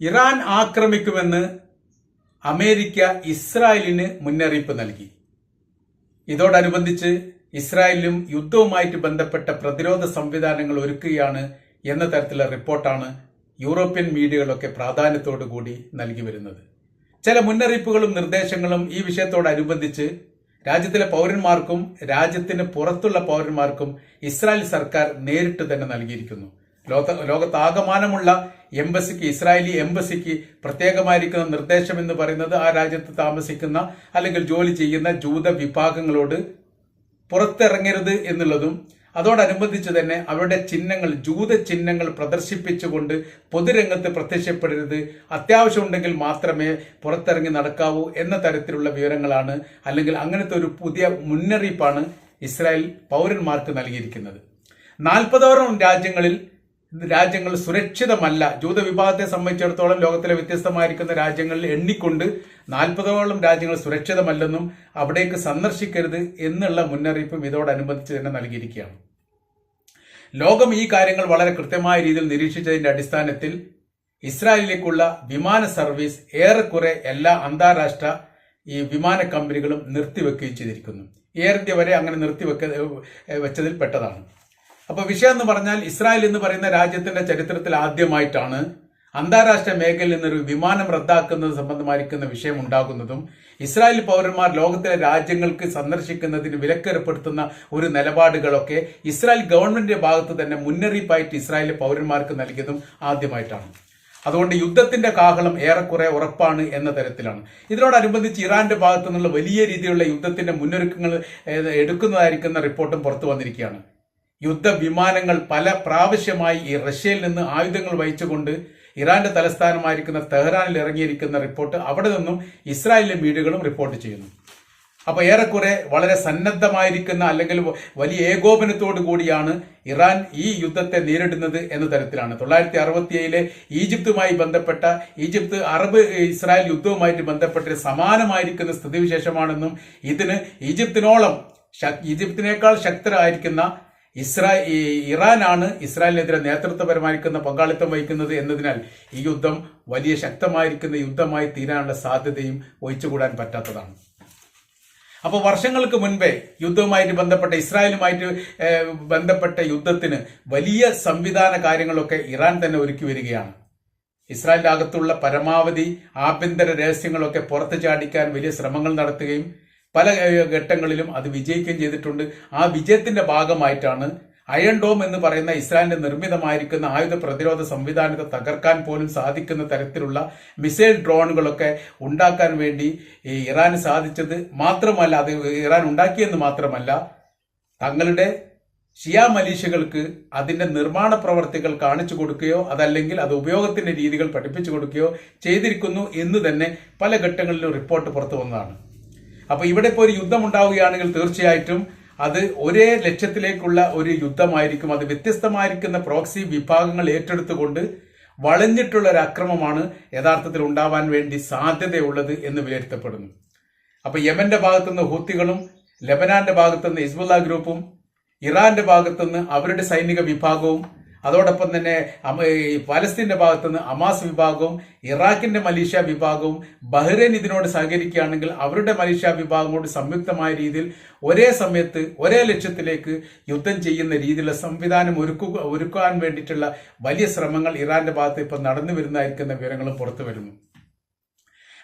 Iran ആക്രമിക്കുമെന്ന് America ഇസ്രായേലിന് മുന്നറിയിപ്പ് നൽകി. ഇതോടനുബന്ധിച്ച് ഇസ്രായേലിലും യുദ്ധവുമായിട്ട് ബന്ധപ്പെട്ട പ്രതിരോധ സംവിധാനങ്ങൾ ഒരുക്കുകയാണ് എന്ന തരത്തിലുള്ള റിപ്പോർട്ടാണ് യൂറോപ്യൻ മീഡിയകളൊക്കെ പ്രാധാന്യത്തോടു കൂടി നൽകി വരുന്നത്. ചില മുന്നറിയിപ്പുകളും നിർദ്ദേശങ്ങളും ഈ വിഷയത്തോടനുബന്ധിച്ച് രാജ്യത്തിലെ പൗരന്മാർക്കും രാജ്യത്തിന് പുറത്തുള്ള പൗരന്മാർക്കും ഇസ്രായേൽ സർക്കാർ നേരിട്ട് തന്നെ നൽകിയിരിക്കുന്നു. ലോക ലോകത്താകമാനമുള്ള എംബസിക്ക് ഇസ്രായേലി എംബസിക്ക് പ്രത്യേകമായിരിക്കുന്ന നിർദ്ദേശം എന്ന് പറയുന്നത് ആ രാജ്യത്ത് താമസിക്കുന്ന അല്ലെങ്കിൽ ജോലി ചെയ്യുന്ന ജൂത വിഭാഗങ്ങളോട് പുറത്തിറങ്ങരുത് എന്നുള്ളതും അതോടനുബന്ധിച്ച് തന്നെ അവരുടെ ചിഹ്നങ്ങൾ ജൂത ചിഹ്നങ്ങൾ പ്രദർശിപ്പിച്ചുകൊണ്ട് പൊതുരംഗത്ത് പ്രത്യക്ഷപ്പെടരുത്. അത്യാവശ്യമുണ്ടെങ്കിൽ മാത്രമേ പുറത്തിറങ്ങി നടക്കാവൂ എന്ന തരത്തിലുള്ള വിവരങ്ങളാണ് അല്ലെങ്കിൽ അങ്ങനത്തെ ഒരു പുതിയ മുന്നറിയിപ്പാണ് ഇസ്രായേൽ പൗരന്മാർക്ക് നൽകിയിരിക്കുന്നത്. നാൽപ്പതോളം രാജ്യങ്ങളിൽ രാജ്യങ്ങൾ സുരക്ഷിതമല്ല. ജൂത വിഭാഗത്തെ സംബന്ധിച്ചിടത്തോളം ലോകത്തിലെ വ്യത്യസ്തമായിരിക്കുന്ന രാജ്യങ്ങളിൽ എണ്ണിക്കൊണ്ട് നാൽപ്പതോളം രാജ്യങ്ങൾ സുരക്ഷിതമല്ലെന്നും അവിടേക്ക് സന്ദർശിക്കരുത് എന്നുള്ള മുന്നറിയിപ്പും ഇതോടനുബന്ധിച്ച് തന്നെ നൽകിയിരിക്കുകയാണ്. ലോകം ഈ കാര്യങ്ങൾ വളരെ കൃത്യമായ രീതിയിൽ നിരീക്ഷിച്ചതിന്റെ അടിസ്ഥാനത്തിൽ ഇസ്രായേലിലേക്കുള്ള വിമാന സർവീസ് ഏറെക്കുറെ എല്ലാ അന്താരാഷ്ട്ര ഈ വിമാന കമ്പനികളും നിർത്തിവെക്കുകയും ചെയ്തിരിക്കുന്നു. ഇന്ത്യ വരെ അങ്ങനെ നിർത്തിവെക്ക വെച്ചതിൽ പെട്ടതാണ്. അപ്പൊ വിഷയം എന്ന് പറഞ്ഞാൽ ഇസ്രായേൽ എന്ന് പറയുന്ന രാജ്യത്തിന്റെ ചരിത്രത്തിൽ ആദ്യമായിട്ടാണ് അന്താരാഷ്ട്ര മേഖലയിൽ നിന്നൊരു വിമാനം റദ്ദാക്കുന്നത് സംബന്ധമായിരിക്കുന്ന വിഷയം ഉണ്ടാകുന്നതും ഇസ്രായേൽ പൗരന്മാർ ലോകത്തിലെ രാജ്യങ്ങൾക്ക് സന്ദർശിക്കുന്നതിന് വിലക്കേർപ്പെടുത്തുന്ന ഒരു നിലപാടുകളൊക്കെ ഇസ്രായേൽ ഗവൺമെന്റിന്റെ ഭാഗത്ത് തന്നെ മുന്നറിയിപ്പായിട്ട് ഇസ്രായേലിലെ പൗരന്മാർക്ക് നൽകിയതും ആദ്യമായിട്ടാണ്. അതുകൊണ്ട് യുദ്ധത്തിന്റെ കാഹളം ഏറെക്കുറെ ഉറപ്പാണ് എന്ന തരത്തിലാണ്. ഇതിനോടനുബന്ധിച്ച് ഇറാന്റെ ഭാഗത്തു നിന്നുള്ള വലിയ രീതിയിലുള്ള യുദ്ധത്തിന്റെ മുന്നൊരുക്കങ്ങൾ എടുക്കുന്നതായിരിക്കുന്ന റിപ്പോർട്ടും പുറത്തു വന്നിരിക്കുകയാണ്. യുദ്ധ വിമാനങ്ങൾ പല പ്രാവശ്യമായി ഈ റഷ്യയിൽ നിന്ന് ആയുധങ്ങൾ വഹിച്ചുകൊണ്ട് ഇറാന്റെ തലസ്ഥാനമായിരിക്കുന്ന തെഹ്റാനിൽ ഇറങ്ങിയിരിക്കുന്ന റിപ്പോർട്ട് അവിടെ നിന്നും ഇസ്രായേലിലെ മീഡിയകളും റിപ്പോർട്ട് ചെയ്യുന്നു. അപ്പോൾ ഏറെക്കുറെ വളരെ സന്നദ്ധമായിരിക്കുന്ന അല്ലെങ്കിൽ വലിയ ഏകോപനത്തോടു കൂടിയാണ് ഇറാൻ ഈ യുദ്ധത്തെ നേരിടുന്നത് എന്ന തരത്തിലാണ്. തൊള്ളായിരത്തി അറുപത്തിയേഴിലെ ഈജിപ്തുമായി ബന്ധപ്പെട്ട ഈജിപ്ത് അറബ് ഇസ്രായേൽ യുദ്ധവുമായിട്ട് ബന്ധപ്പെട്ട സമാനമായിരിക്കുന്ന സ്ഥിതിവിശേഷമാണെന്നും ഇതിന് ഈജിപ്തിനോളം ഈജിപ്തിനേക്കാൾ ശക്തരായിരിക്കുന്ന ഇസ്രാ ഇറാനാണ് ഇസ്രായേലിനെതിരെ നേതൃത്വപരമായിരിക്കുന്ന പങ്കാളിത്തം വഹിക്കുന്നത് എന്നതിനാൽ ഈ യുദ്ധം വലിയ ശക്തമായിരിക്കുന്ന യുദ്ധമായി തീരാനുള്ള സാധ്യതയും ഒഴിച്ചുകൂടാൻ പറ്റാത്തതാണ്. അപ്പോൾ വർഷങ്ങൾക്ക് മുൻപേ യുദ്ധവുമായിട്ട് ബന്ധപ്പെട്ട ഇസ്രായേലുമായിട്ട് ബന്ധപ്പെട്ട യുദ്ധത്തിന് വലിയ സംവിധാന കാര്യങ്ങളൊക്കെ ഇറാൻ തന്നെ ഒരുക്കി വരികയാണ്. ഇസ്രായേലിന്റെ അകത്തുള്ള പരമാവധി ആഭ്യന്തര രഹസ്യങ്ങളൊക്കെ പുറത്തു ചാടിക്കാൻ വലിയ ശ്രമങ്ങൾ നടത്തുകയും പല ഘട്ടങ്ങളിലും അത് വിജയിക്കുകയും ചെയ്തിട്ടുണ്ട്. ആ വിജയത്തിന്റെ ഭാഗമായിട്ടാണ് അയൺ ഡോം എന്ന് പറയുന്ന ഇസ്രായേലിന്റെ നിർമ്മിതമായിരിക്കുന്ന ആയുധ പ്രതിരോധ സംവിധാനത്തെ തകർക്കാൻ പോലും സാധിക്കുന്ന തരത്തിലുള്ള മിസൈൽ ഡ്രോണുകളൊക്കെ ഉണ്ടാക്കാൻ വേണ്ടി ഇറാന് സാധിച്ചത് മാത്രമല്ല അത് ഇറാൻ ഉണ്ടാക്കിയെന്ന് മാത്രമല്ല തങ്ങളുടെ ഷിയാ മലീഷ്യകൾക്ക് അതിന്റെ നിർമ്മാണ പ്രവർത്തികൾ കാണിച്ചു കൊടുക്കുകയോ അതല്ലെങ്കിൽ അത് ഉപയോഗത്തിന്റെ രീതികൾ പഠിപ്പിച്ചു കൊടുക്കുകയോ ചെയ്തിരിക്കുന്നു എന്ന് തന്നെ പല ഘട്ടങ്ങളിലും റിപ്പോർട്ട് പുറത്തു വന്നതാണ്. അപ്പൊ ഇവിടെ ഇപ്പോൾ ഒരു യുദ്ധം ഉണ്ടാവുകയാണെങ്കിൽ തീർച്ചയായിട്ടും അത് ഒരേ ലക്ഷ്യത്തിലേക്കുള്ള ഒരു യുദ്ധമായിരിക്കും. അത് വ്യത്യസ്തമായിരിക്കുന്ന പ്രോക്സി വിഭാഗങ്ങൾ ഏറ്റെടുത്തുകൊണ്ട് വളഞ്ഞിട്ടുള്ള ഒരു അക്രമമാണ് യഥാർത്ഥത്തിൽ ഉണ്ടാവാൻ വേണ്ടി സാധ്യതയുള്ളത് എന്ന് വിലയിരുത്തപ്പെടുന്നു. അപ്പൊ യമന്റെ ഭാഗത്തുനിന്ന് ഹൂത്തികളും ലബനാന്റെ ഭാഗത്തുനിന്ന് ഹിസ്ബുല്ല ഗ്രൂപ്പും ഇറാന്റെ ഭാഗത്തുനിന്ന് അവരുടെ സൈനിക വിഭാഗവും അതോടൊപ്പം തന്നെ പാലസ്തീന്റെ ഭാഗത്തുനിന്ന് അമാസ് വിഭാഗവും ഇറാഖിന്റെ മലീഷ്യ വിഭാഗവും ബഹ്റൈൻ ഇതിനോട് സഹകരിക്കുകയാണെങ്കിൽ അവരുടെ മലേഷ്യ വിഭാഗങ്ങളോട് സംയുക്തമായ രീതിയിൽ ഒരേ സമയത്ത് ഒരേ ലക്ഷ്യത്തിലേക്ക് യുദ്ധം ചെയ്യുന്ന രീതിയിലുള്ള സംവിധാനം ഒരുക്കുക ഒരുക്കാൻ വേണ്ടിയിട്ടുള്ള വലിയ ശ്രമങ്ങൾ ഇറാന്റെ ഭാഗത്ത് ഇപ്പം നടന്നു വരുന്നതായിരിക്കുന്ന വിവരങ്ങളും പുറത്തു വരുന്നു.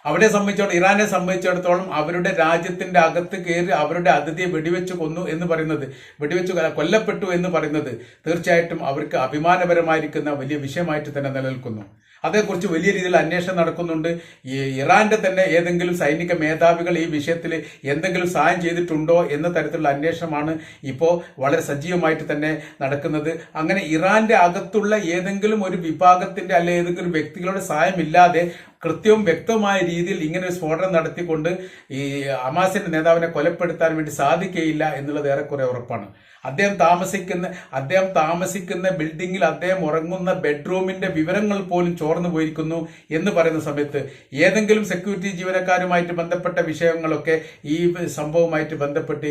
അവിടെ സംബന്ധിച്ചോളം ഇറാനെ സംബന്ധിച്ചിടത്തോളം അവരുടെ രാജ്യത്തിന്റെ അകത്ത് കയറി അവരുടെ അതിഥിയെ വെടിവെച്ച് കൊന്നു എന്ന് പറയുന്നത് വെടിവെച്ച് കൊല്ല- കൊല്ലപ്പെട്ടു എന്ന് പറയുന്നത് തീർച്ചയായിട്ടും അവർക്ക് അഭിമാനപരമായിരിക്കുന്ന വലിയ വിഷയമായിട്ട് തന്നെ നിലനിൽക്കുന്നു. അതേക്കുറിച്ച് വലിയ രീതിയിൽ അന്വേഷണം നടക്കുന്നുണ്ട്. ഈ ഇറാന്റെ തന്നെ ഏതെങ്കിലും സൈനിക മേധാവികൾ ഈ വിഷയത്തിൽ എന്തെങ്കിലും സഹായം ചെയ്തിട്ടുണ്ടോ എന്ന തരത്തിലുള്ള അന്വേഷണമാണ് ഇപ്പോൾ വളരെ സജീവമായിട്ട് തന്നെ നടക്കുന്നത്. അങ്ങനെ ഇറാന്റെ അകത്തുള്ള ഏതെങ്കിലും ഒരു വിഭാഗത്തിന്റെ അല്ലെ ഏതെങ്കിലും വ്യക്തികളുടെ സഹായമില്ലാതെ കൃത്യവും വ്യക്തവുമായ രീതിയിൽ ഇങ്ങനെ ഒരു സ്ഫോടനം നടത്തിക്കൊണ്ട് ഈ അമാസിന്റെ നേതാവിനെ കൊലപ്പെടുത്താൻ വേണ്ടി സാധിക്കുകയില്ല എന്നുള്ളത് ഏറെക്കുറെ ഉറപ്പാണ്. അദ്ദേഹം താമസിക്കുന്ന അദ്ദേഹം താമസിക്കുന്ന ബിൽഡിങ്ങിൽ അദ്ദേഹം ഉറങ്ങുന്ന ബെഡ്റൂമിന്റെ വിവരങ്ങൾ പോലും ചോർന്നു പോയിരിക്കുന്നു എന്ന് പറയുന്ന സമയത്ത് ഏതെങ്കിലും സെക്യൂരിറ്റി ജീവനക്കാരുമായിട്ട് ബന്ധപ്പെട്ട വിഷയങ്ങളൊക്കെ ഈ സംഭവവുമായിട്ട് ബന്ധപ്പെട്ട്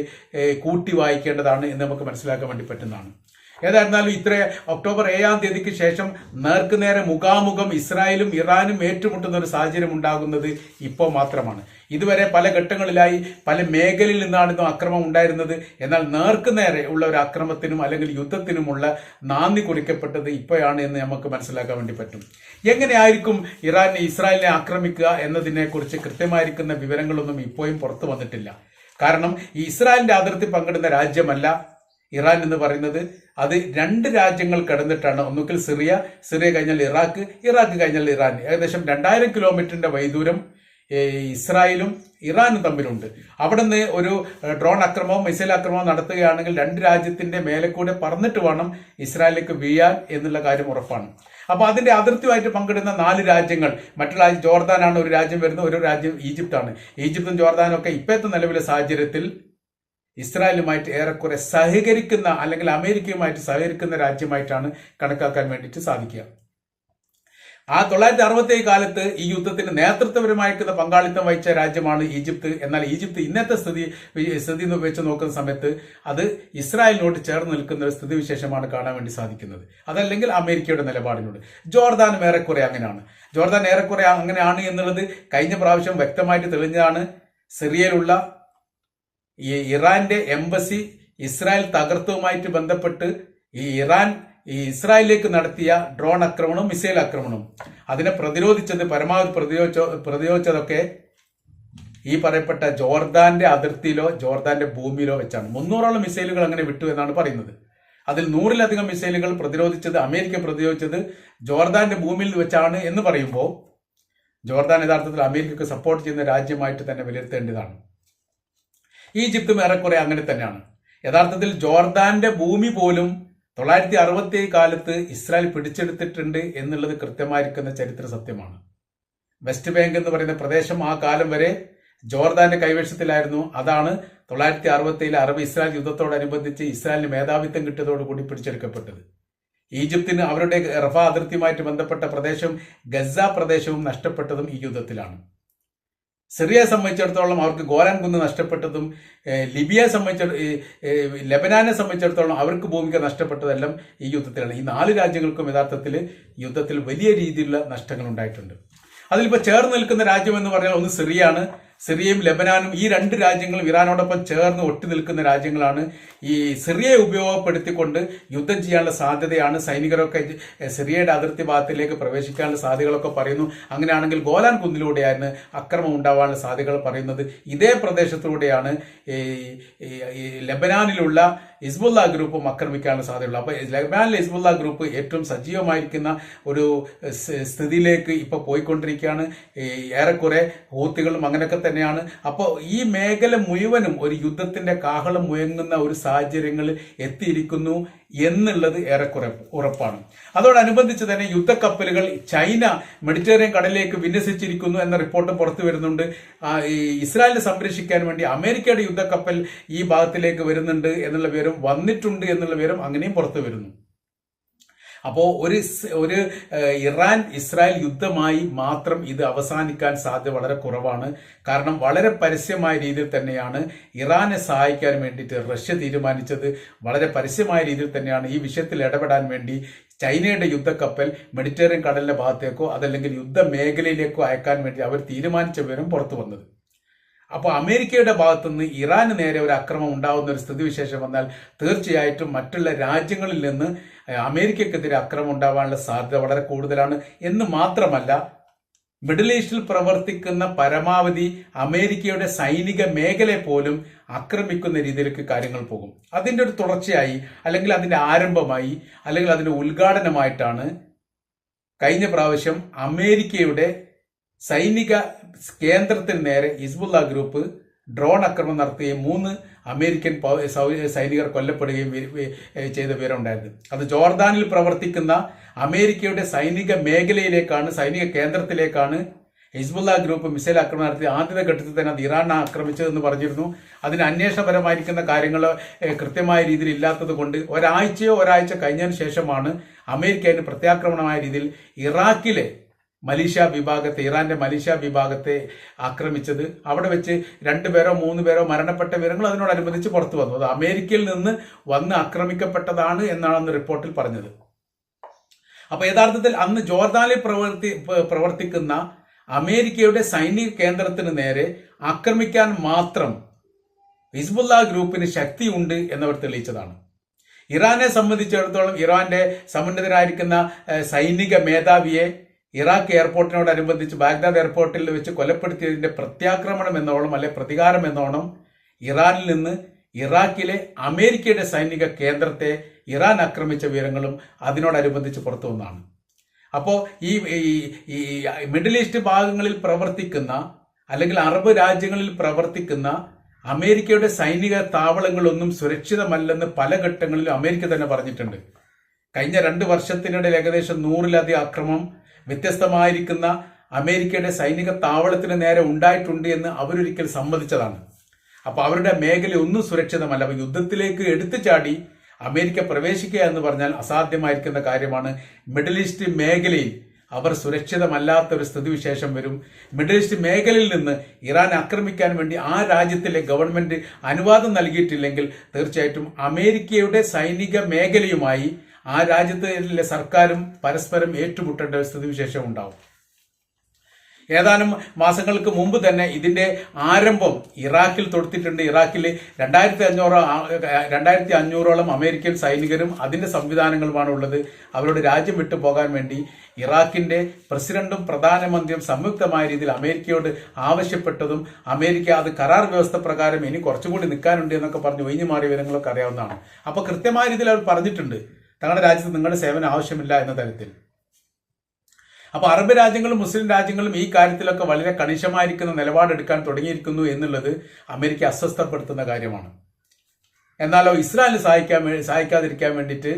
കൂട്ടി വായിക്കേണ്ടതാണ് എന്ന് നമുക്ക് മനസ്സിലാക്കാൻ വേണ്ടി പറ്റുന്നതാണ്. ഏതായിരുന്നാലും ഇത്ര ഒക്ടോബർ ഏഴാം തീയതിക്ക് ശേഷം നേർക്കുനേരെ മുഖാമുഖം ഇസ്രായേലും ഇറാനും ഏറ്റുമുട്ടുന്ന ഒരു സാഹചര്യം ഉണ്ടാകുന്നത് ഇപ്പോൾ മാത്രമാണ്. ഇതുവരെ പല ഘട്ടങ്ങളിലായി പല മേഖലയിൽ നിന്നാണിന്നും അക്രമം ഉണ്ടായിരുന്നത്. എന്നാൽ നേർക്കുനേരെ ഉള്ള ഒരു അക്രമത്തിനും അല്ലെങ്കിൽ യുദ്ധത്തിനുമുള്ള നാന്ദി കുറിക്കപ്പെട്ടത് ഇപ്പോഴാണ് എന്ന് നമുക്ക് മനസ്സിലാക്കാൻ വേണ്ടി പറ്റും. എങ്ങനെയായിരിക്കും ഇറാൻ ഇസ്രായേലിനെ ആക്രമിക്കുക എന്നതിനെക്കുറിച്ച് കൃത്യമായിരിക്കുന്ന വിവരങ്ങളൊന്നും ഇപ്പോഴും പുറത്തു വന്നിട്ടില്ല. കാരണം ഇസ്രായേലിന്റെ അതിർത്തി പങ്കിടുന്ന രാജ്യമല്ല ഇറാൻ എന്ന് പറയുന്നത് അത് രണ്ട് രാജ്യങ്ങൾ കിടന്നിട്ടാണ്. ഒന്നുകിൽ സിറിയ സിറിയ കഴിഞ്ഞാൽ ഇറാഖ് ഇറാഖ് കഴിഞ്ഞാൽ ഇറാൻ. ഏകദേശം രണ്ടായിരം കിലോമീറ്ററിന്റെ വൈദൂരം ഇസ്രായേലും ഇറാനും തമ്മിലുണ്ട്. അവിടെ നിന്ന് ഒരു ഡ്രോൺ ആക്രമണവും മിസൈൽ ആക്രമണവും നടത്തുകയാണെങ്കിൽ രണ്ട് രാജ്യത്തിന്റെ മേലെ കൂടെ പറന്നിട്ട് വേണം ഇസ്രായേലിലേക്ക് വീഴാൻ എന്നുള്ള കാര്യം ഉറപ്പാണ്. അപ്പൊ അതിന്റെ അതിർത്തിയുമായിട്ട് പങ്കിടുന്ന നാല് രാജ്യങ്ങൾ മറ്റുള്ള ജോർദാനാണ് ഒരു രാജ്യം വരുന്നത് ഒരു രാജ്യം ഈജിപ്താണ്. ഈജിപ്തും ജോർദാനും ഒക്കെ ഇപ്പോഴത്തെ നിലവിലെ സാഹചര്യത്തിൽ ഇസ്രായേലുമായിട്ട് ഏറെക്കുറെ സഹകരിക്കുന്ന അല്ലെങ്കിൽ അമേരിക്കയുമായിട്ട് സഹകരിക്കുന്ന രാജ്യമായിട്ടാണ് കണക്കാക്കാൻ വേണ്ടിയിട്ട് സാധിക്കുക. ആ തൊള്ളായിരത്തി അറുപത്തി കാലത്ത് ഈ യുദ്ധത്തിന് നേതൃത്വപരമായിരിക്കുന്ന പങ്കാളിത്തം വഹിച്ച രാജ്യമാണ് ഈജിപ്ത്. എന്നാൽ ഈജിപ്ത് ഇന്നത്തെ സ്ഥിതി സ്ഥിതി വെച്ച് നോക്കുന്ന സമയത്ത് അത് ഇസ്രായേലിനോട് ചേർന്ന് നിൽക്കുന്ന ഒരു സ്ഥിതിവിശേഷമാണ് കാണാൻ വേണ്ടി സാധിക്കുന്നത്. അതല്ലെങ്കിൽ അമേരിക്കയുടെ നിലപാടിനോട്. ജോർദാൻ ഏറെക്കുറെ അങ്ങനെയാണ്. ജോർദാൻ ഏറെക്കുറെ അങ്ങനെയാണ് എന്നുള്ളത് കഴിഞ്ഞ പ്രാവശ്യം വ്യക്തമായിട്ട് തെളിഞ്ഞതാണ്. സിറിയയിലുള്ള ഈ ഇറാന്റെ എംബസി ഇസ്രായേൽ തകർത്തവുമായിട്ട് ബന്ധപ്പെട്ട് ഈ ഇറാൻ ഈ ഇസ്രായേലിലേക്ക് നടത്തിയ ഡ്രോൺ ആക്രമണവും മിസൈൽ ആക്രമണവും അതിനെ പ്രതിരോധിച്ചത് പരമാവധി പ്രതിരോധിച്ച പ്രതിരോധിച്ചതൊക്കെ ഈ പറയപ്പെട്ട ജോർദാന്റെ അതിർത്തിയിലോ ജോർദാന്റെ ഭൂമിയിലോ വെച്ചാണ്. മുന്നൂറോളം മിസൈലുകൾ അങ്ങനെ വിട്ടു എന്നാണ് പറയുന്നത്. അതിൽ നൂറിലധികം മിസൈലുകൾ പ്രതിരോധിച്ചത് അമേരിക്ക പ്രതിരോധിച്ചത് ജോർദാന്റെ ഭൂമിയിൽ വെച്ചാണ് എന്ന് പറയുമ്പോൾ ജോർദാൻ യഥാർത്ഥത്തിൽ അമേരിക്കക്ക് സപ്പോർട്ട് ചെയ്യുന്ന രാജ്യമായിട്ട് തന്നെ വിലയിരുത്തേണ്ടതാണ്. ഈജിപ്തും ഏറെക്കുറെ അങ്ങനെ തന്നെയാണ്. യഥാർത്ഥത്തിൽ ജോർദാന്റെ ഭൂമി പോലും തൊള്ളായിരത്തി അറുപത്തി കാലത്ത് ഇസ്രായേൽ പിടിച്ചെടുത്തിട്ടുണ്ട് എന്നുള്ളത് കൃത്യമായിരിക്കുന്ന ചരിത്ര സത്യമാണ്. വെസ്റ്റ് ബാങ്ക് എന്ന് പറയുന്ന പ്രദേശം ആ കാലം വരെ ജോർദാന്റെ കൈവശത്തിലായിരുന്നു. അതാണ് തൊള്ളായിരത്തി അറുപത്തിയിലെ അറബ് ഇസ്രായേൽ യുദ്ധത്തോടനുബന്ധിച്ച് ഇസ്രായേലിന് മേധാവിത്വം കിട്ടിയതോടുകൂടി പിടിച്ചെടുക്കപ്പെട്ടത്. ഈജിപ്തിന് അവരുടെ റഫ അതിർത്തിയുമായിട്ട് ബന്ധപ്പെട്ട പ്രദേശവും ഗസ പ്രദേശവും നഷ്ടപ്പെട്ടതും ഈ യുദ്ധത്തിലാണ്. സിറിയയെ സംബന്ധിച്ചിടത്തോളം അവർക്ക് ഗോലാൻ കുന്ന് നഷ്ടപ്പെട്ടതും ലിബിയയെ സംബന്ധിച്ച ലെബനാനെ സംബന്ധിച്ചിടത്തോളം അവർക്ക് ഭൂമിക നഷ്ടപ്പെട്ടതെല്ലാം ഈ യുദ്ധത്തിലാണ്. ഈ നാല് രാജ്യങ്ങൾക്കും യഥാർത്ഥത്തിൽ യുദ്ധത്തിൽ വലിയ രീതിയിലുള്ള നഷ്ടങ്ങൾ ഉണ്ടായിട്ടുണ്ട്. അതിലിപ്പോൾ ചേർന്ന് നിൽക്കുന്ന രാജ്യം എന്ന് പറഞ്ഞാൽ ഒന്ന് സിറിയാണ് സിറിയയും ലബനാനും ഈ രണ്ട് രാജ്യങ്ങളും ഇറാനോടൊപ്പം ചേർന്ന് ഒട്ടി നിൽക്കുന്ന രാജ്യങ്ങളാണ് ഈ സിറിയയെ ഉപയോഗപ്പെടുത്തിക്കൊണ്ട് യുദ്ധം ചെയ്യാനുള്ള സാധ്യതയാണ്. സൈനികരൊക്കെ സിറിയയുടെ അതിർത്തി ഭാഗത്തിലേക്ക് പ്രവേശിക്കാനുള്ള സാധ്യതകളൊക്കെ പറയുന്നു. അങ്ങനെയാണെങ്കിൽ ഗോലാൻ കുന്നിലൂടെയാണ് അക്രമം ഉണ്ടാവാനുള്ള സാധ്യതകൾ പറയുന്നത്. ഇതേ പ്രദേശത്തിലൂടെയാണ് ഈ ലെബനാനിലുള്ള ഹിസ്ബുല്ല ഗ്രൂപ്പും ആക്രമിക്കാനുള്ള സാധ്യതയുള്ളത് അപ്പോൾ ലബനാനിലെ ഹിസ്ബുല്ല ഗ്രൂപ്പ് ഏറ്റവും സജീവമായിരിക്കുന്ന ഒരു സ്ഥിതിയിലേക്ക് ഇപ്പോൾ പോയിക്കൊണ്ടിരിക്കുകയാണ്. ഏറെക്കുറെ ഹൂത്തികളും അങ്ങനെയൊക്കെ തന്നെയാണ്. അപ്പോൾ ഈ മേഖല മുഴുവനും ഒരു യുദ്ധത്തിന്റെ കാഹളം മുയങ്ങുന്ന ഒരു സാഹചര്യങ്ങളിൽ എത്തിയിരിക്കുന്നു എന്നുള്ളത് ഏറെക്കുറെ ഉറപ്പാണ്. അതോടനുബന്ധിച്ച് തന്നെ യുദ്ധക്കപ്പലുകൾ ചൈന മെഡിറ്ററേനിയൻ കടലിലേക്ക് വിന്യസിച്ചിരിക്കുന്നു എന്ന റിപ്പോർട്ട് പുറത്തു വരുന്നുണ്ട്. ഇസ്രായേലിനെ സംരക്ഷിക്കാൻ വേണ്ടി അമേരിക്കയുടെ യുദ്ധക്കപ്പൽ ഈ ഭാഗത്തിലേക്ക് വരുന്നുണ്ട് എന്നുള്ള വിവരം വന്നിട്ടുണ്ട് എന്നുള്ള വിവരം അങ്ങനെയും പുറത്തു വരുന്നു. അപ്പോൾ ഒരു ഒരു ഇറാൻ ഇസ്രായേൽ യുദ്ധമായി മാത്രം ഇത് അവസാനിക്കാൻ സാധ്യത വളരെ കുറവാണ്. കാരണം വളരെ പരസ്യമായ രീതിയിൽ തന്നെയാണ് ഇറാനെ സഹായിക്കാൻ വേണ്ടിയിട്ട് റഷ്യ തീരുമാനിച്ചത്. വളരെ പരസ്യമായ രീതിയിൽ തന്നെയാണ് ഈ വിഷയത്തിൽ ഇടപെടാൻ വേണ്ടി ചൈനയുടെ യുദ്ധക്കപ്പൽ മെഡിറ്ററേനിയൻ കടലിന്റെ ഭാഗത്തേക്കോ അതല്ലെങ്കിൽ യുദ്ധ മേഖലയിലേക്കോ അയക്കാൻ വേണ്ടി അവർ തീരുമാനിച്ച വിവരം പുറത്തു വന്നത്. അപ്പോൾ അമേരിക്കയുടെ ഭാഗത്തുനിന്ന് ഇറാന് നേരെ ഒരു അക്രമം ഉണ്ടാകുന്ന ഒരു സ്ഥിതിവിശേഷം വന്നാൽ തീർച്ചയായിട്ടും മറ്റുള്ള രാജ്യങ്ങളിൽ നിന്ന് അമേരിക്കക്കെതിരെ അക്രമം ഉണ്ടാവാനുള്ള സാധ്യത വളരെ കൂടുതലാണ്. എന്ന് മാത്രമല്ല മിഡിൽ ഈസ്റ്റിൽ പ്രവർത്തിക്കുന്ന പരമാവധി അമേരിക്കയുടെ സൈനിക മേഖലയെ പോലും ആക്രമിക്കുന്ന രീതിയിലേക്ക് കാര്യങ്ങൾ പോകും. അതിന്റെ ഒരു തുടർച്ചയായി അല്ലെങ്കിൽ അതിന്റെ ആരംഭമായി അല്ലെങ്കിൽ അതിന്റെ ഉദ്ഘാടനമായിട്ടാണ് കഴിഞ്ഞ പ്രാവശ്യം അമേരിക്കയുടെ സൈനിക കേന്ദ്രത്തിന് നേരെ ഹിസ്ബുല്ല ഗ്രൂപ്പ് ഡ്രോൺ ആക്രമണം നടത്തുകയും മൂന്ന് അമേരിക്കൻ സൈനികർ കൊല്ലപ്പെടുകയും ചെയ്ത വിവരമുണ്ടായിരുന്നു. അത് ജോർദാനിൽ പ്രവർത്തിക്കുന്ന അമേരിക്കയുടെ സൈനിക മേഖലയിലേക്കാണ് സൈനിക കേന്ദ്രത്തിലേക്കാണ് ഹിസ്ബുല്ല ഗ്രൂപ്പ് മിസൈൽ ആക്രമണം നടത്തി ആദ്യത്തെ ഘട്ടത്തിൽ തന്നെ അത് ഇറാൻ ആക്രമിച്ചതെന്ന് പറഞ്ഞിരുന്നു. അതിന് അന്വേഷണപരമായിരിക്കുന്ന കാര്യങ്ങൾ കൃത്യമായ രീതിയിൽ ഇല്ലാത്തത് കൊണ്ട് ഒരാഴ്ചയോ ഒരാഴ്ച കഴിഞ്ഞതിന് ശേഷമാണ് അമേരിക്ക അതിന് പ്രത്യാക്രമണമായ രീതിയിൽ ഇറാഖിലെ മലീഷ്യ വിഭാഗത്തെ ഇറാന്റെ മലീഷ്യ വിഭാഗത്തെ ആക്രമിച്ചത്. അവിടെ വെച്ച് രണ്ടുപേരോ മൂന്ന് പേരോ മരണപ്പെട്ട വിവരങ്ങൾ അതിനോടനുബന്ധിച്ച് പുറത്തു വന്നു. അത് അമേരിക്കയിൽ നിന്ന് വന്ന് ആക്രമിക്കപ്പെട്ടതാണ് എന്നാണ് അന്ന് റിപ്പോർട്ടിൽ പറഞ്ഞത്. അപ്പൊ യഥാർത്ഥത്തിൽ അന്ന് ജോർദാനിൽ പ്രവർത്തി പ്രവർത്തിക്കുന്ന അമേരിക്കയുടെ സൈനിക കേന്ദ്രത്തിന് നേരെ ആക്രമിക്കാൻ മാത്രം ഹിസ്ബുല്ല ഗ്രൂപ്പിന് ശക്തിയുണ്ട് എന്നവർ തെളിയിച്ചതാണ്. ഇറാനെ സംബന്ധിച്ചിടത്തോളം ഇറാന്റെ സമുന്നതരായിരിക്കുന്ന സൈനിക മേധാവിയെ ഇറാഖ് എയർപോർട്ടിനോടനുബന്ധിച്ച് ബാഗ്ദാദ് എയർപോർട്ടിൽ വെച്ച് കൊലപ്പെടുത്തിയതിന്റെ പ്രത്യാക്രമണം എന്നോണം അല്ലെ പ്രതികാരം എന്നോണം ഇറാനിൽ നിന്ന് ഇറാഖിലെ അമേരിക്കയുടെ സൈനിക കേന്ദ്രത്തെ ഇറാൻ ആക്രമിച്ച വിവരങ്ങളും അതിനോടനുബന്ധിച്ച് പുറത്തു വന്നാണ്. അപ്പോൾ ഈ മിഡിൽ ഈസ്റ്റ് ഭാഗങ്ങളിൽ പ്രവർത്തിക്കുന്ന അല്ലെങ്കിൽ അറബ് രാജ്യങ്ങളിൽ പ്രവർത്തിക്കുന്ന അമേരിക്കയുടെ സൈനിക താവളങ്ങളൊന്നും സുരക്ഷിതമല്ലെന്ന് പല ഘട്ടങ്ങളിലും അമേരിക്ക തന്നെ പറഞ്ഞിട്ടുണ്ട്. കഴിഞ്ഞ രണ്ട് വർഷത്തിനിടയിൽ ഏകദേശം നൂറിലധികം അക്രമം വ്യത്യസ്തമായിരിക്കുന്ന അമേരിക്കയുടെ സൈനിക താവളത്തിന് നേരെ ഉണ്ടായിട്ടുണ്ട് എന്ന് അവരൊരിക്കൽ സമ്മതിച്ചതാണ്. അപ്പൊ അവരുടെ മേഖല ഒന്നും സുരക്ഷിതമല്ല. അപ്പൊ യുദ്ധത്തിലേക്ക് എടുത്തു ചാടി അമേരിക്ക പ്രവേശിക്കുക എന്ന് പറഞ്ഞാൽ അസാധ്യമായിരിക്കുന്ന കാര്യമാണ്. മിഡിൽ ഈസ്റ്റ് മേഖലയിൽ അവർ സുരക്ഷിതമല്ലാത്ത ഒരു സ്ഥിതിവിശേഷം വരും. മിഡിൽ ഈസ്റ്റ് മേഖലയിൽ നിന്ന് ഇറാൻ ആക്രമിക്കാൻ വേണ്ടി ആ രാജ്യത്തിലെ ഗവൺമെന്റ് അനുവാദം നൽകിയിട്ടില്ലെങ്കിൽ തീർച്ചയായിട്ടും അമേരിക്കയുടെ സൈനിക മേഖലയുമായി ആ രാജ്യത്തിലെ സർക്കാരും പരസ്പരം ഏറ്റുമുട്ടേണ്ട സ്ഥിതിവിശേഷം ഉണ്ടാവും. ഏതാനും മാസങ്ങൾക്ക് മുമ്പ് തന്നെ ഇതിന്റെ ആരംഭം ഇറാഖിൽ തൊടുത്തിട്ടുണ്ട്. ഇറാഖിൽ രണ്ടായിരത്തി അഞ്ഞൂറ് രണ്ടായിരത്തി അഞ്ഞൂറോളം അമേരിക്കൻ സൈനികരും അതിന്റെ സംവിധാനങ്ങളുമാണ് ഉള്ളത്. അവരുടെ രാജ്യം വിട്ടു പോകാൻ വേണ്ടി ഇറാഖിന്റെ പ്രസിഡന്റും പ്രധാനമന്ത്രിയും സംയുക്തമായ രീതിയിൽ അമേരിക്കയോട് ആവശ്യപ്പെട്ടതും അമേരിക്ക അത് കരാർ വ്യവസ്ഥ പ്രകാരം ഇനി കുറച്ചുകൂടി നിൽക്കാനുണ്ട് എന്നൊക്കെ പറഞ്ഞ് ഒഴിഞ്ഞു മാറിയ വിവരങ്ങളൊക്കെ അറിയാവുന്നതാണ്. അപ്പൊ കൃത്യമായ രീതിയിൽ അവർ പറഞ്ഞിട്ടുണ്ട്. തങ്ങളുടെ രാജ്യത്ത് നിങ്ങളുടെ സേവനം ആവശ്യമില്ല എന്ന തരത്തിൽ. അപ്പോൾ അറബ് രാജ്യങ്ങളും മുസ്ലിം രാജ്യങ്ങളും ഈ കാര്യത്തിലൊക്കെ വളരെ കണിശമായിരിക്കുന്ന നിലപാടെടുക്കാൻ തുടങ്ങിയിരിക്കുന്നു എന്നുള്ളത് അമേരിക്ക അസ്വസ്ഥപ്പെടുത്തുന്ന കാര്യമാണ്. എന്നാലോ ഇസ്രായേലിന് സഹായിക്കാൻ സഹായിക്കാതിരിക്കാൻ വേണ്ടിയിട്ട്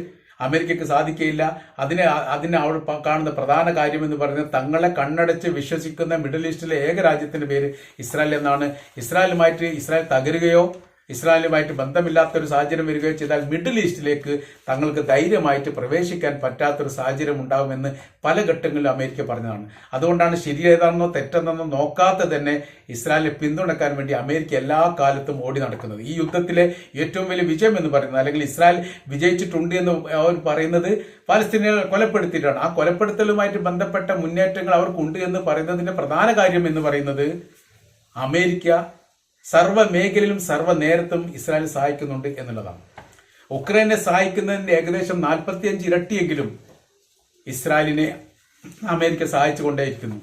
അമേരിക്കക്ക് സാധിക്കുകയില്ല. അതിന് അതിന് അവൾ കാണുന്ന പ്രധാന കാര്യം എന്ന് പറയുന്നത് തങ്ങളെ കണ്ണടച്ച് വിശ്വസിക്കുന്ന മിഡിൽ ഈസ്റ്റിലെ ഏക രാജ്യത്തിന്റെ പേര് ഇസ്രായേൽ എന്നാണ്. ഇസ്രായേലുമായിട്ട് ഇസ്രായേൽ തകരുകയോ ഇസ്രായേലുമായിട്ട് ബന്ധമില്ലാത്ത ഒരു സാഹചര്യം വരികയോ ചെയ്താൽ മിഡിൽ ഈസ്റ്റിലേക്ക് തങ്ങൾക്ക് ധൈര്യമായിട്ട് പ്രവേശിക്കാൻ പറ്റാത്തൊരു സാഹചര്യം ഉണ്ടാകുമെന്ന് പല ഘട്ടങ്ങളിലും അമേരിക്ക പറഞ്ഞതാണ്. അതുകൊണ്ടാണ് ശരിയേതാണെന്നോ തെറ്റെന്നോ നോക്കാതെ തന്നെ ഇസ്രായേലിനെ പിന്തുണക്കാൻ വേണ്ടി അമേരിക്ക എല്ലാ കാലത്തും ഓടി നടക്കുന്നത്. ഈ യുദ്ധത്തിലെ ഏറ്റവും വലിയ വിജയം എന്ന് പറയുന്നത് അല്ലെങ്കിൽ ഇസ്രായേൽ വിജയിച്ചിട്ടുണ്ട് എന്ന് അവർ പറയുന്നത് പാലസ്തീനികളെ കൊലപ്പെടുത്തിയിട്ടാണ്. ആ കൊലപ്പെടുത്തലുമായിട്ട് ബന്ധപ്പെട്ട മുന്നേറ്റങ്ങൾ അവർക്കുണ്ട് എന്ന് പറയുന്നതിന്റെ പ്രധാന കാര്യം എന്ന് പറയുന്നത് അമേരിക്ക സർവ മേഖലയിലും സർവ നേരത്തും ഇസ്രായേൽ സഹായിക്കുന്നുണ്ട് എന്നുള്ളതാണ്. ഉക്രൈനെ സഹായിക്കുന്നതിന്റെ ഏകദേശം നാൽപ്പത്തിയഞ്ച് ഇരട്ടിയെങ്കിലും ഇസ്രായേലിനെ അമേരിക്ക സഹായിച്ചുകൊണ്ടേയിരിക്കുന്നു.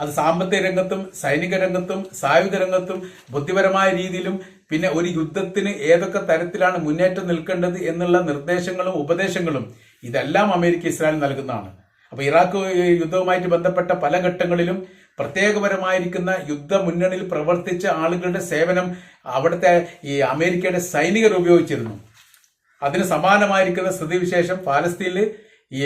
അത് സാമ്പത്തിക രംഗത്തും സൈനിക രംഗത്തും സായുധ രംഗത്തും ബുദ്ധിപരമായ രീതിയിലും പിന്നെ ഒരു യുദ്ധത്തിന് ഏതൊക്കെ തരത്തിലാണ് മുന്നേറ്റം നിൽക്കേണ്ടത് എന്നുള്ള നിർദ്ദേശങ്ങളും ഉപദേശങ്ങളും ഇതെല്ലാം അമേരിക്ക ഇസ്രായേൽ നൽകുന്നതാണ്. അപ്പൊ ഇറാഖ് യുദ്ധവുമായിട്ട് ബന്ധപ്പെട്ട പല ഘട്ടങ്ങളിലും പ്രത്യേകപരമായിരിക്കുന്ന യുദ്ധ മുന്നണിയിൽ പ്രവർത്തിച്ച ആളുകളുടെ സേവനം അവിടുത്തെ ഈ അമേരിക്കയുടെ സൈനികർ ഉപയോഗിച്ചിരുന്നു. അതിന് സമാനമായിരിക്കുന്ന സ്ഥിതിവിശേഷം പാലസ്തീനിൽ ഈ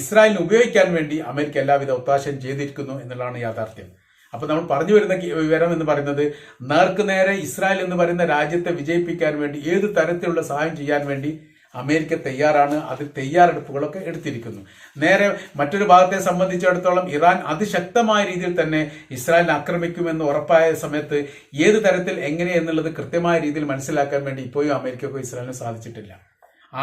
ഇസ്രായേലിന് ഉപയോഗിക്കാൻ വേണ്ടി അമേരിക്ക എല്ലാവിധ ഒത്താശയും ചെയ്തിരിക്കുന്നു എന്നുള്ളതാണ് യാഥാർത്ഥ്യം. അപ്പൊ നമ്മൾ പറഞ്ഞു വരുന്ന വിവരം എന്ന് പറയുന്നത് നേർക്ക് നേരെ ഇസ്രായേൽ എന്ന് പറയുന്ന രാജ്യത്തെ വിജയിപ്പിക്കാൻ വേണ്ടി ഏത് തരത്തിലുള്ള സഹായം ചെയ്യാൻ വേണ്ടി അമേരിക്ക തയ്യാറാണ്. അത് തയ്യാറെടുപ്പുകളൊക്കെ എടുത്തിരിക്കുന്നു. നേരെ മറ്റൊരു ഭാഗത്തെ സംബന്ധിച്ചിടത്തോളം ഇറാൻ അതിശക്തമായ രീതിയിൽ തന്നെ ഇസ്രായേലിനെ ആക്രമിക്കുമെന്ന് ഉറപ്പായ സമയത്ത് ഏത് തരത്തിൽ എങ്ങനെ എന്നുള്ളത് കൃത്യമായ രീതിയിൽ മനസ്സിലാക്കാൻ വേണ്ടി ഇപ്പോഴും അമേരിക്കക്കോ ഇസ്രായേലിന് സാധിച്ചിട്ടില്ല.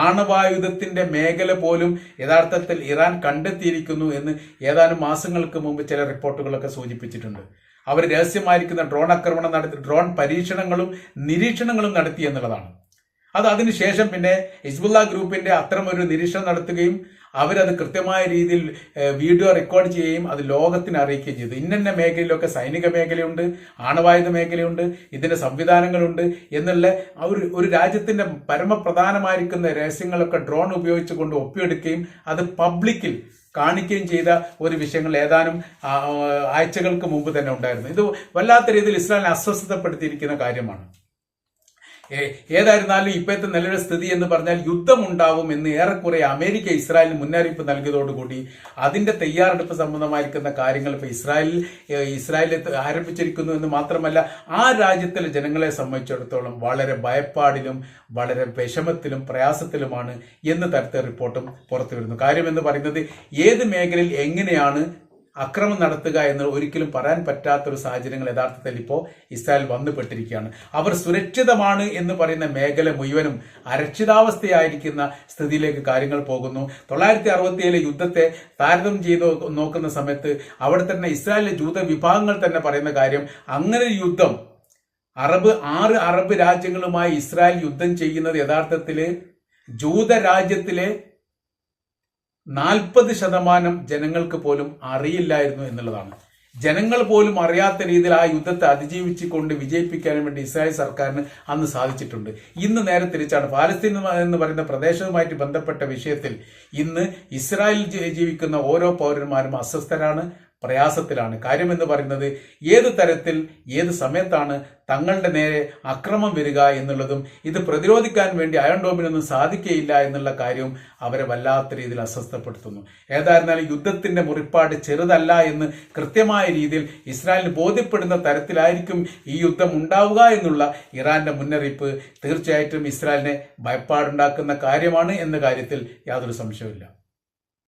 ആണവായുധത്തിന്റെ മേഖല പോലും യഥാർത്ഥത്തിൽ ഇറാൻ കണ്ടെത്തിയിരിക്കുന്നു എന്ന് ഏതാനും മാസങ്ങൾക്ക് മുമ്പ് ചില റിപ്പോർട്ടുകളൊക്കെ സൂചിപ്പിച്ചിട്ടുണ്ട്. അവർ രഹസ്യമായിരിക്കുന്ന ഡ്രോൺ ആക്രമണം നടത്തി ഡ്രോൺ പരീക്ഷണങ്ങളും നിരീക്ഷണങ്ങളും നടത്തി എന്നുള്ളതാണ്. അത് അതിനുശേഷം പിന്നെ ഹിസ്ബുല്ല ഗ്രൂപ്പിന്റെ അത്തരം ഒരു നിരീക്ഷണം നടത്തുകയും അവരത് കൃത്യമായ രീതിയിൽ വീഡിയോ റെക്കോർഡ് ചെയ്യുകയും അത് ലോകത്തിന് അറിയിക്കുകയും ചെയ്തു. ഇന്നന്ന മേഖലയിലൊക്കെ സൈനിക മേഖലയുണ്ട് ആണവായുധ മേഖലയുണ്ട് ഇതിന്റെ സംവിധാനങ്ങളുണ്ട് എന്നുള്ള ഒരു ഒരു രാജ്യത്തിന്റെ പരമപ്രധാനമായിരിക്കുന്ന രഹസ്യങ്ങളൊക്കെ ഡ്രോൺ ഉപയോഗിച്ചുകൊണ്ട് ഒപ്പിയെടുക്കുകയും അത് പബ്ലിക്കിൽ കാണിക്കുകയും ചെയ്ത ഒരു വിഷയങ്ങൾ ഏതാനും ആഴ്ചകൾക്ക് മുമ്പ് തന്നെ ഉണ്ടായിരുന്നു. ഇത് വല്ലാത്ത രീതിയിൽ ഇസ്ലാമിനെ അസ്വസ്ഥതപ്പെടുത്തിയിരിക്കുന്ന കാര്യമാണ്. ഏതായിരുന്നാലും ഇപ്പോഴത്തെ നിലവിലെ സ്ഥിതി എന്ന് പറഞ്ഞാൽ യുദ്ധമുണ്ടാവും എന്ന് ഏറെക്കുറെ അമേരിക്ക ഇസ്രായേലിന് മുന്നറിയിപ്പ് നൽകിയതോടുകൂടി അതിന്റെ തയ്യാറെടുപ്പ് സംബന്ധമായിരിക്കുന്ന കാര്യങ്ങൾ ഇപ്പൊ ഇസ്രായേലിൽ ഇസ്രായേലിൽ ആരംഭിച്ചിരിക്കുന്നു എന്ന് മാത്രമല്ല ആ രാജ്യത്തിലെ ജനങ്ങളെ സംബന്ധിച്ചിടത്തോളം വളരെ ഭയപ്പാടിലും വളരെ വിഷമത്തിലും പ്രയാസത്തിലുമാണ് എന്ന് തരത്തെ റിപ്പോർട്ടും പുറത്തു വരുന്നു കാര്യം എന്ന് പറയുന്നത് ഏത് മേഖലയിൽ എങ്ങനെയാണ് അക്രമം നടത്തുക എന്ന് ഒരിക്കലും പറയാൻ പറ്റാത്തൊരു സാഹചര്യങ്ങൾ യഥാർത്ഥത്തിൽ ഇപ്പോൾ ഇസ്രായേൽ വന്നുപെട്ടിരിക്കുകയാണ്. അവർ സുരക്ഷിതമാണ് എന്ന് പറയുന്ന മേഖല മുഴുവനും അരക്ഷിതാവസ്ഥയായിരിക്കുന്ന സ്ഥിതിയിലേക്ക് കാര്യങ്ങൾ പോകുന്നു. തൊള്ളായിരത്തി അറുപത്തിയേഴിലെ യുദ്ധത്തെ താരതമ്യം ചെയ്ത് നോക്കുന്ന സമയത്ത് അവിടെ തന്നെ ഇസ്രായേലിലെ ജൂത വിഭാഗങ്ങൾ തന്നെ പറയുന്ന കാര്യം അങ്ങനെ യുദ്ധം അറബ് ആറ് അറബ് രാജ്യങ്ങളുമായി ഇസ്രായേൽ യുദ്ധം ചെയ്യുന്നത് യഥാർത്ഥത്തിൽ ജൂത രാജ്യത്തിലെ നാൽപ്പത് ശതമാനം ജനങ്ങൾക്ക് പോലും അറിയില്ലായിരുന്നു എന്നുള്ളതാണ്. ജനങ്ങൾ പോലും അറിയാത്ത രീതിയിൽ ആ യുദ്ധത്തെ അതിജീവിച്ചുകൊണ്ട് വിജയിപ്പിക്കാൻ വേണ്ടി ഇസ്രായേൽ സർക്കാരിന് അന്ന് സാധിച്ചിട്ടുണ്ട്. ഇന്ന് നേരെ തിരിച്ചാണ്. പാലസ്തീൻ എന്ന് പറയുന്ന പ്രദേശവുമായിട്ട് ബന്ധപ്പെട്ട വിഷയത്തിൽ ഇന്ന് ഇസ്രായേൽ ജീവിക്കുന്ന ഓരോ പൗരന്മാരും അസ്വസ്ഥരാണ്. പ്രയാസത്തിലാണ്. കാര്യമെന്ന് പറയുന്നത് ഏത് തരത്തിൽ ഏത് സമയത്താണ് തങ്ങളുടെ നേരെ അക്രമം വരിക എന്നുള്ളതും ഇത് പ്രതിരോധിക്കാൻ വേണ്ടി അയൺ ഡോമിനൊന്നും സാധിക്കുകയില്ല എന്നുള്ള കാര്യവും അവരെ വല്ലാത്ത രീതിയിൽ അസ്വസ്ഥപ്പെടുത്തുന്നു. ഏതായിരുന്നാലും യുദ്ധത്തിന്റെ മുറിപ്പാട് ചെറുതല്ല എന്ന് കൃത്യമായ രീതിയിൽ ഇസ്രായേലിന് ബോധ്യപ്പെടുന്ന തരത്തിലായിരിക്കും ഈ യുദ്ധം ഉണ്ടാവുക എന്നുള്ള ഇറാന്റെ മുന്നറിയിപ്പ് തീർച്ചയായിട്ടും ഇസ്രായേലിനെ ഭയപ്പാടുണ്ടാക്കുന്ന കാര്യമാണ് എന്ന കാര്യത്തിൽ യാതൊരു സംശയവുമില്ല.